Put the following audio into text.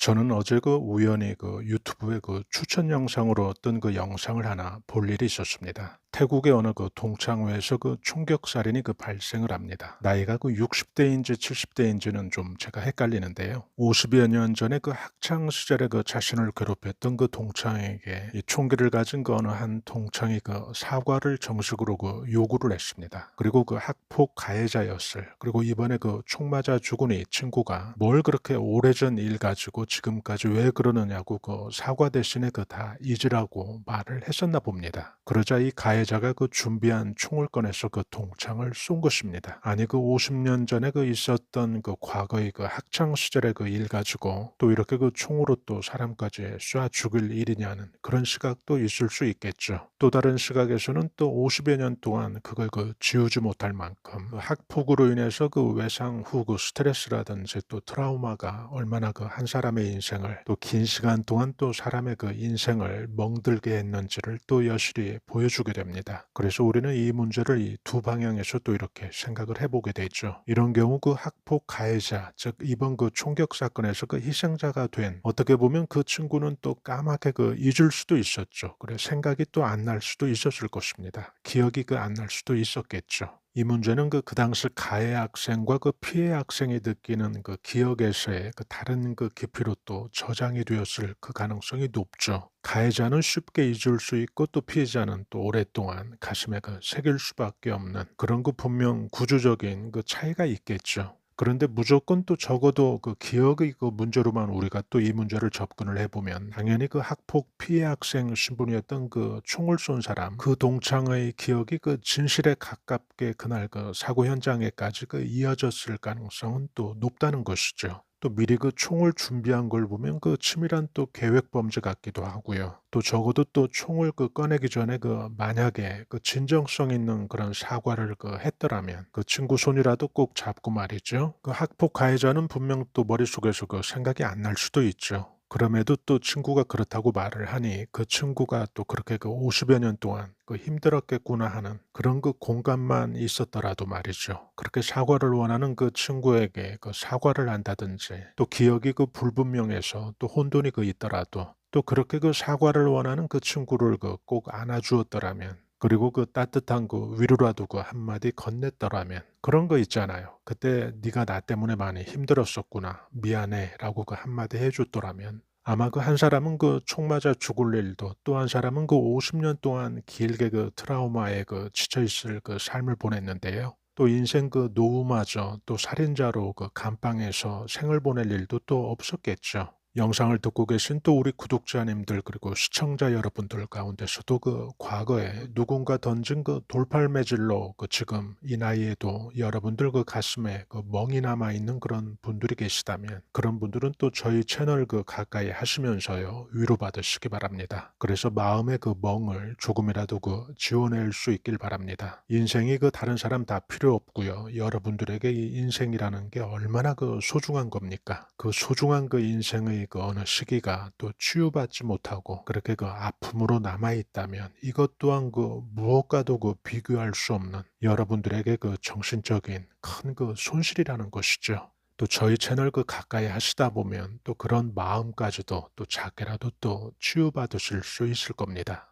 저는 어제 그 우연히 그 유튜브에 그 추천 영상으로 어떤 그 영상을 하나 볼 일이 있었습니다. 태국의 어느 그 동창회에서 그 총격 살인이 그 발생을 합니다. 나이가 그 60대인지 70대인지는 좀 제가 헷갈리는데요. 50여 년 전에 그 학창 시절에 그 자신을 괴롭혔던 그 동창에게 이 총기를 가진 그 어느 한 동창이 그 사과를 정식으로 그 요구를 했습니다. 그리고 그 학폭 가해자였을 그리고 이번에 그 총 맞아 죽은 이 친구가 뭘 그렇게 오래전 일 가지고 지금까지 왜 그러느냐고 그 사과 대신에 그 다 잊으라고 말을 했었나 봅니다. 그러자 이 가해 자가 그 준비한 총을 꺼내서 그 동창을 쏜 것입니다. 아니 그 50년 전에 그 있었던 그 과거의 그 학창 시절의 그 일 가지고 또 이렇게 그 총으로 또 사람까지 쏴 죽일 일이냐는 그런 시각도 있을 수 있겠죠. 또 다른 시각에서는 또 50여 년 동안 그걸 그 지우지 못할 만큼 그 학폭으로 인해서 그 외상 후 그 스트레스라든지 또 트라우마가 얼마나 그 한 사람의 인생을 또 긴 시간 동안 또 사람의 그 인생을 멍들게 했는지를 또 여실히 보여주게 됩니다. 그래서 우리는 이 문제를 이 두 방향에서 또 이렇게 생각을 해보게 되죠. 이런 경우 그 학폭 가해자, 즉 이번 그 총격 사건에서 그 희생자가 된 어떻게 보면 그 친구는 또 까맣게 그 잊을 수도 있었죠. 그래 생각이 또 안 날 수도 있었을 것입니다. 기억이 그 안 날 수도 있었겠죠. 이 문제는 그, 그 당시 가해 학생과 그 피해 학생이 느끼는 그 기억에서의 그 다른 그 깊이로 또 저장이 되었을 그 가능성이 높죠. 가해자는 쉽게 잊을 수 있고 또 피해자는 또 오랫동안 가슴에 그 새길 수밖에 없는 그런 그 분명 구조적인 그 차이가 있겠죠. 그런데 무조건 또 적어도 그 기억의 그 문제로만 우리가 또 이 문제를 접근을 해보면 당연히 그 학폭 피해 학생 신분이었던 그 총을 쏜 사람 그 동창의 기억이 그 진실에 가깝게 그날 그 사고 현장에까지 그 이어졌을 가능성은 또 높다는 것이죠. 또 미리 그 총을 준비한 걸 보면 그 치밀한 또 계획 범죄 같기도 하고요. 또 적어도 또 총을 그 꺼내기 전에 그 만약에 그 진정성 있는 그런 사과를 그 했더라면 그 친구 손이라도 꼭 잡고 말이죠. 그 학폭 가해자는 분명 또 머릿속에서 그 생각이 안 날 수도 있죠. 그럼에도 또 친구가 그렇다고 말을 하니 그 친구가 또 그렇게 그 50여 년 동안 그 힘들었겠구나 하는 그런 그 공감만 있었더라도 말이죠. 그렇게 사과를 원하는 그 친구에게 그 사과를 한다든지 또 기억이 그 불분명해서 또 혼돈이 그 있더라도 또 그렇게 그 사과를 원하는 그 친구를 그 꼭 안아주었더라면 그리고 그 따뜻한 그 위로라도 그 한마디 건넸더라면 그런 거 있잖아요. 그때 네가 나 때문에 많이 힘들었었구나. 미안해라고 그 한마디 해줬더라면 아마 그 한 사람은 그 총 맞아 죽을 일도 또 한 사람은 그 50년 동안 길게 그 트라우마에 그 지쳐 있을 그 삶을 보냈는데요. 또 인생 그 노후마저 또 살인자로 그 감방에서 생을 보낼 일도 또 없었겠죠. 영상을 듣고 계신 또 우리 구독자님들 그리고 시청자 여러분들 가운데서도 그 과거에 누군가 던진 그 돌팔매질로 그 지금 이 나이에도 여러분들 그 가슴에 그 멍이 남아 있는 그런 분들이 계시다면 그런 분들은 또 저희 채널 그 가까이 하시면서요 위로받으시기 바랍니다. 그래서 마음의 그 멍을 조금이라도 그 지워낼 수 있길 바랍니다. 인생이 그 다른 사람 다 필요 없고요. 여러분들에게 이 인생이라는 게 얼마나 그 소중한 겁니까? 그 소중한 그 인생 의 그 어느 시기가 또 치유받지 못하고 그렇게 그 아픔으로 남아 있다면 이것 또한 그 무엇과도 그 비교할 수 없는 여러분들에게 그 정신적인 큰 그 손실이라는 것이죠. 또 저희 채널 그 가까이 하시다 보면 또 그런 마음까지도 또 작게라도 또 치유받으실 수 있을 겁니다.